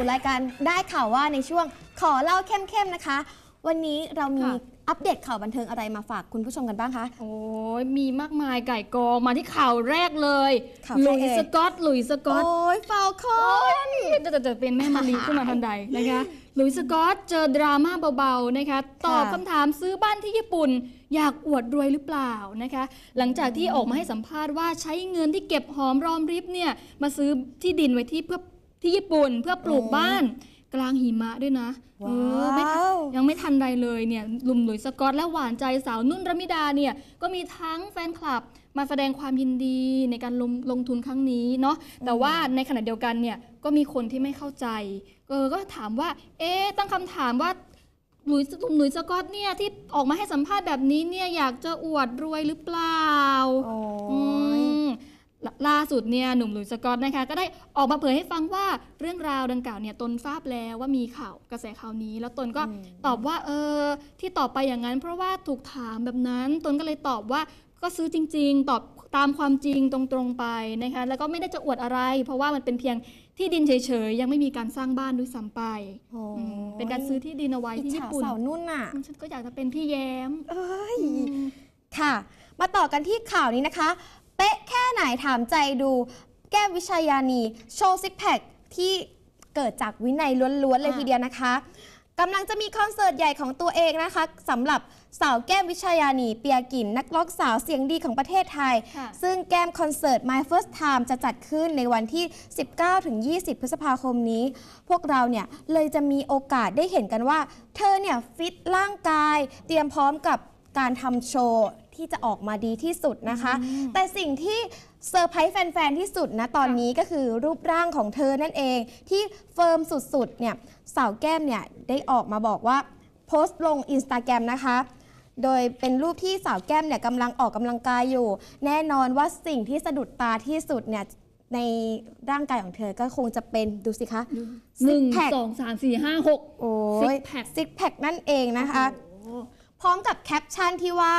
สู่รายการได้ข่าวว่าในช่วงขอเล่าเข้มๆนะคะ วันนี้เรามีค่ะ อัปเดตข่าวบันเทิงอะไรมาฝากคุณผู้ชมกันบ้างคะ โอ้ยมีมากมายไก่กองมาที่ข่าวแรกเลยข่าวหใครลุยเอ่ยส์สกอตหลุยส์สกอต โอ้ยฟาวคอน จะจะจะเป็นแม่มารีขึ้นมาทันใดนะคะ หลุยส์สกอตเจอดราม่าเบาๆนะคะ ตอบคำถามซื้อบ้านที่ญี่ปุ่น อยากอวดรวยหรือเปล่านะคะ หลังจากที่ออกมาให้สัมภาษณ์ว่าใช้เงินที่เก็บหอมรอมริบเนี่ยมาซื้อที่ดินไว้ที่เพื่อ ที่ญี่ปุ่นเพื่อปลูกบ้าน กลางหิมะด้วยนะเออไม่ทันว้าวยังไม่ทันไรเลยเนี่ยหลุมหลุยส์สกอตและหวานใจสาวนุ่นรมิดาเนี่ยก็มีทั้งแฟนคลับมาแสดงความยินดีในการลงลงทุนครั้งนี้เนาะแต่ว่าในขณะเดียวกันเนี่ยก็มีคนที่ไม่เข้าใจเออก็ถามว่า เอ๊ะตั้งคำถามว่าหลุยส์หลุมหลุยส์สกอตเนี่ยที่ออกมาให้สัมภาษณ์แบบนี้เนี่ยอยากจะอวดรวยหรือเปล่าโอ้อืยม ล่าล่าสุดเนี่ยหนุ่มหลุยส์สกอตนะคะก็ได้ออกมาเผยให้ฟังว่าเรื่องราวดังกล่าวเนี่ยตนทราบแล้วว่ามีข่าวกระแสข่าวนี้ แล้วตนก็ตอบว่าเออที่ตอบไปอย่างนั้น เพราะว่าถูกถามแบบนั้น ตนก็เลยตอบว่าก็ซื้อจริง ๆ ตอบตามความจริงตรงๆไปนะคะแล้วก็ไม่ได้จะอวดอะไร เพราะว่ามันเป็นเพียงที่ดินเฉยๆ ยังไม่มีการสร้างบ้านด้วยซ้ำไปโอ้อืมเป็นการซื้อที่ดินเอาไว้อิจที่ฉาญี่ปุ่นสาวนุ่นน่ะอืมฉันก็อยากจะเป็นพี่แย้ม เอ้ยอืมค่ะ มาต่อกันที่ข่าวนี้นะคะ เป๊ะแค่ไหนถามใจดู แก้มวิชายานีโชว์ซิกแพคที่เกิดจากวินัยล้วนๆเลยอ่าทีเดียวนะคะกำลังจะมีคอนเสิร์ตใหญ่ของตัวเองนะคะสำหรับสาวแก้มวิชายานีเปียกินนักร้องสาวเสียงดีของประเทศไทยค่ะซึ่งแก้มคอนเสิร์ต My First Time จะจัดขึ้นในวันที่ 19-20 พฤษภาคมนี้ พวกเราเนี่ยเลยจะมีโอกาสได้เห็นกันว่า เธอเนี่ยฟิตร่างกาย เตรียมพร้อมกับการทำโชว์ ที่จะออกมาดีที่สุดนะคะ แต่สิ่งที่เซอร์ไพรส์แฟน ๆ ที่สุดนะตอนนี้ก็คือรูปร่างของเธอนั่นเอง ที่เฟิร์มสุด ๆ เนี่ยสาวแก้มเนี่ยได้ออกมาบอกว่าโพสต์ลงอินสตาแกรมนะคะโดยเป็นรูปที่สาวแก้มเนี่ยกำลังออกกำลังกายอยู่ แน่นอนว่าสิ่งที่สะดุดตาที่สุดเนี่ยในร่างกายของเธอก็คงจะเป็นดูสิคะหนึ่ง Six pack สองสามสี่ห้าหกโอ้ย Six pack ซิกแพคนั่นเองนะคะโอ้โหพร้อมกับแคปชั่นที่ว่า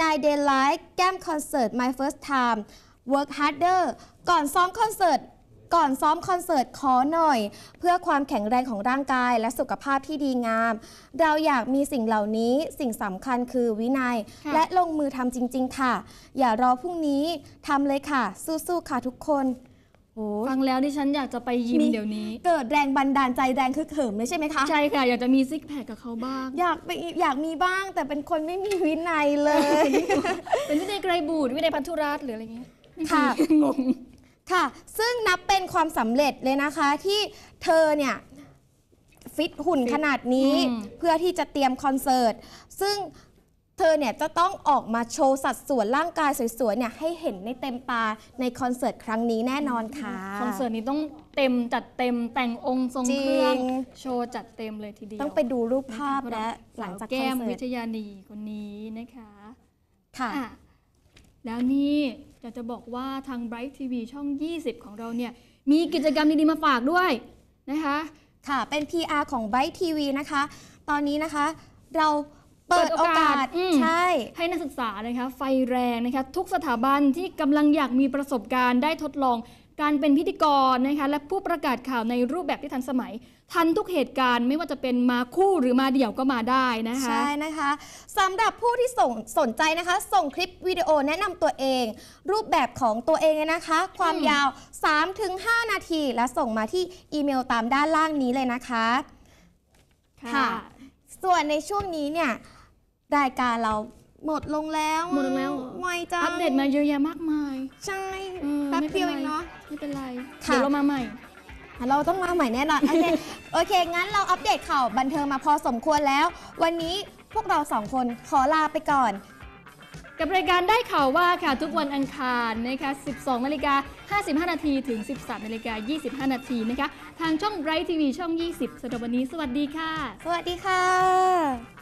Nine Day Life แก้มคอนเสิร์ต My First Time Work Harder ก่อนซ้อมคอนเสิร์ตก่อนซ้อมคอนเสิร์ตขอหน่อย เพื่อความแข็งแรงของร่างกายและสุขภาพที่ดีงาม เราอยากมีสิ่งเหล่านี้สิ่งสำคัญคือวินัยค่ะและลงมือทำจริง ๆ ค่ะ อย่ารอพรุ่งนี้ทำเลยค่ะ สู้ๆค่ะทุกคนโอ้ย ฟังแล้วดิฉันอยากจะไปยิมมีเดี๋ยวนี้ เกิดแรงบันดาลใจแรงคือเขิมเลยใช่ไหมคะ ใช่ค่ะ อยากจะมีซิกแพคกับเขาบ้าง อยากไปอยากมีบ้างแต่เป็นคนไม่มีวินัยเลย เป็นวินัยไกรบูดวินัยพันธุรัตน์หรืออะไรเงี้ยค่ะงงค่ะ ซึ่งนับเป็นความสำเร็จเลยนะคะที่เธอเนี่ยฟิตหุ่นขนาดนี้อืมเพื่อที่จะเตรียมคอนเสิร์ต ซึ่ง เธอเนี่ยจะต้องออกมาโชว์สัดส่วนร่างกายสวยๆเนี่ยให้เห็นในเต็มตาในคอนเสิร์ตครั้งนี้แน่นอนค่ะ คอนเสิร์ตนี้ต้องเต็มจัดเต็มแต่งองค์ทรงเครื่องจริงโชว์จัดเติมเลยทีเดียวต้องไปดูรูปภาพและหลังจากคแก้อนมเสิวิร์ตทยานีคนนี้นะคะค่ะ อะแล้วนี่อยากจะบอกว่าทาง Bright TV ช่อง 20 ของเราเนี่ย มีกิจกรรมดีๆมาฝากด้วยนะคะ ค่ะ เป็น PR ของ Byte TV นะคะ ตอนนี้นะคะ เรา เปิดเปิดโอโอกาสกาสอืมใช่ ให้นักศึกษานะคะไฟแรงนะคะทุกสถาบันที่กำลังอยากมีประสบการณ์ได้ทดลองการเป็นพิธีกรนะคะและผู้ประกาศข่าวในรูปแบบที่ทันสมัย ทันทุกเหตุการณ์ไม่ว่าจะเป็นมาคู่หรือมาเดี่ยวก็มาได้นะคะใช่นะคะสำหรับผู้ที่ส่งสนใจนะคะ ส่งคลิปวิดีโอแนะนำตัวเอง รูปแบบของตัวเองเลยนะคะ ความอืมยาว 3-5 นาที และส่งมาที่อีเมลตามด้านล่างนี้เลยนะคะ ค่ะ ส่วนในช่วงนี้เนี่ย รายการเราหมดลงแล้วหมดลงแล้วเหรอไวจังอัปเดตมาเยอะแยะมากมาย ใช่ออแป๊บไม่เดียวป็เองเนาะไม่เป็นไรค่ะเดี๋ยวเรามาใหม่เราต้องมาใหม่แน่นอน โอเค โอเค งั้นเราอัปเดตข่าวบันเทิงมาพอสมควรแล้ว วันนี้พวกเราสองคนขอลาไปก่อน กับรายการได้ข่าวว่าค่ะ ทุกวันอังคารนะคะ 12นาฬิกา55 นาทีถึง 13นาฬิกา25 นาทีนะคะ ทางช่อง Bright TV ช่อง 20สำหรับวันนี้ สวัสดีค่ะ สวัสดีค่ะ